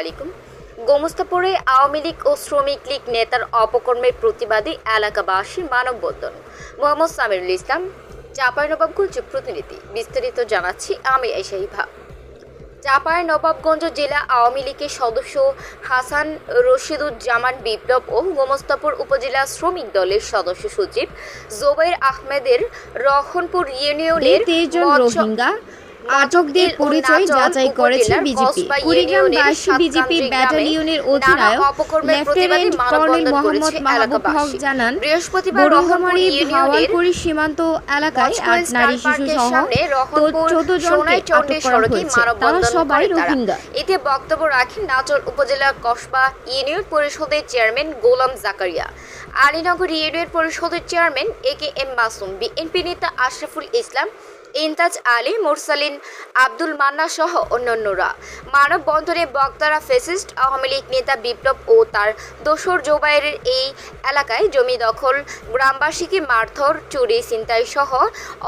আলাইকুম। গোমস্তাপুরে আওয়ামী লীগ ও শ্রমিক লীগ নেতার অপকর্মের প্রতিবাদী এলাকাবাসী মানববন্ধন। মোহাম্মদ সামিরুল ইসলাম চাঁপাইনবাবগঞ্জ প্রতিনিধি। বিস্তারিত জানাচ্ছি আমি এশাইভা চাপায় নবাবগঞ্জ জেলা আওয়ামী লীগের সদস্য হাসান রশিদুজ্জামান বিপ্লব ও গোমস্তাপুর উপজেলা শ্রমিক দলের সদস্য সচিব জোবাইর আহমেদের রহনপুর ইউনিয়নের আটকদের পরিচয় যাচাই করেছে বিজেপি। কুড়িগ্রামবাসী বিজেপি ব্যাটালিয়নের অধিনায়ক লেফটেন্যান্ট কর্নেল মোহাম্মদ মাহবুব হক জানান বৃহস্পতিবার বড়ুহামারি ভাওয়ালপুরি সীমান্ত এলাকায় আট নারী শিশু সহ চোদ্দ জনকে আটক করা হয়েছে। তারা সবাই রোহিঙ্গা। এতে বক্তব্য রাখেন নাচর উপজেলা কসবা ইউনিয়ন পরিষদের চেয়ারম্যান গোলাম জাকারিয়া। আলীনগর ইউনিয়ন পরিষদের chairman A K M Masum. BNP নেতা আশরাফুল ইসলাম ইনতাজ আলী মুরসালিন আব্দুল মান্না সহ অন্যান্যরা। মানববন্ধনে বক্তারা ফেসিস্ট আওয়ামী লীগ নেতা বিপ্লব ও তার দোসর জোবাইরের এই এলাকায় জমি দখল গ্রামবাসীকে মারধর চুরি ছিনতাই সহ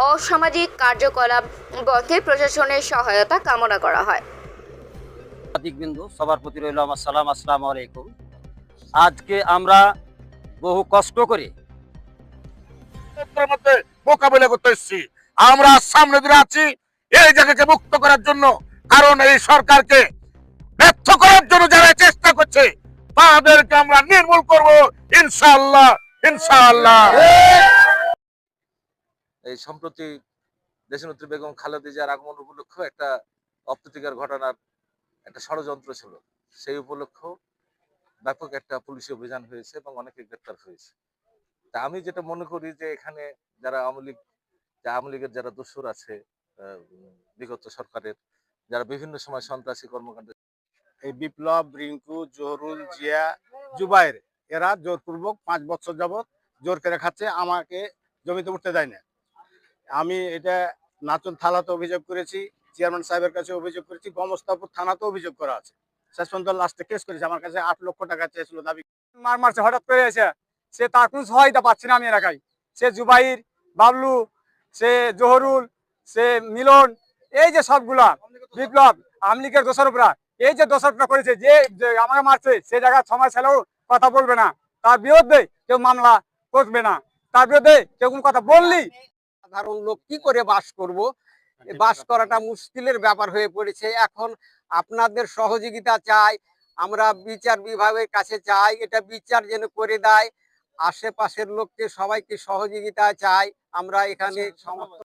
অসামাজিক কার্যকলাপ বন্ধে প্রশাসনের সহায়তা কামনা করা হয়। বিন্দু সবার প্রতি রইল আমার সালাম আসসালামু আলাইকুম। আজকে আমরা বহু কষ্ট করে মোকাবিলা করতে এসেছি। আমরা সামনে দিয়ে আছি। এই জায়গাকে মুক্ত করার জন্য, কারণ এই সরকারকে ব্যর্থ করার জন্য যারা চেষ্টা করছে, তাদেরকে আমরা নির্মূল করব, ইনশাআল্লাহ ইনশাআল্লাহ। এই সম্প্রতি দেশনেত্রী বেগম খালেদা জিয়ার আগমন উপলক্ষে একটা অপ্রীতিকর ঘটনার একটা ষড়যন্ত্র ছিল। সেই উপলক্ষ ব্যাপক একটা পুলিশি অভিযান হয়েছে এবং অনেকে গ্রেপ্তার হয়েছে। তা আমি যেটা মনে করি যে এখানে যারা আওয়ামী লীগ আওয়ামী লীগের যারা দোসর আছে বিগত সরকারের, যারা বিভিন্ন সময় সন্ত্রাসী কর্মকাণ্ড এই বিপ্লব, রিঙ্কু, জহরুল, জিয়া, জুবাইর, এরা জোরপূর্বক পাঁচ বছর যাবৎ জোর করে খাচ্ছে, আমাকে জমিতে উঠতে দেয় না। আমি এটা নাচন থালাতে অভিযোগ করেছি, চেয়ারম্যান সাহেবের কাছে অভিযোগ করেছি, গমস্তাপুর থানাতে অভিযোগ করা আছে। শেষ পর্যন্ত লাস্টে কেস করেছে, আমার কাছে আট লক্ষ টাকা চেয়েছিল দাবি। মার মারছে, হঠাৎ করে এসে, সে তার কোনো সহায়তা পাচ্ছে না আমি এলাকায়। সে জুবাইর, বাবলু, সে জহরুল সে মিলন এই যে সবগুলা বিপ্লব আমলিকের দোষরপরা এই যে দোষরপরা করেছে যে যে আমাকে মারছে সে জায়গায় সময় ছেলেও কথা বলবে না। তার বিরুদ্ধে কেউ মামলা করবে না। তার বিরুদ্ধে কেউ কোনো কথা বললি? সাধারণ লোক কি করে বাস করব? বাস করাটা মুশকিলের ব্যাপার হয়ে পড়েছে। এখন আপনাদের সহযোগিতা চাই আমরা বিচার বিভাগের কাছে চাই এটা বিচার যেন করে দেয়। আশেপাশের লোককে সবাইকে সহযোগিতা চাই আমরা এখানে সমস্ত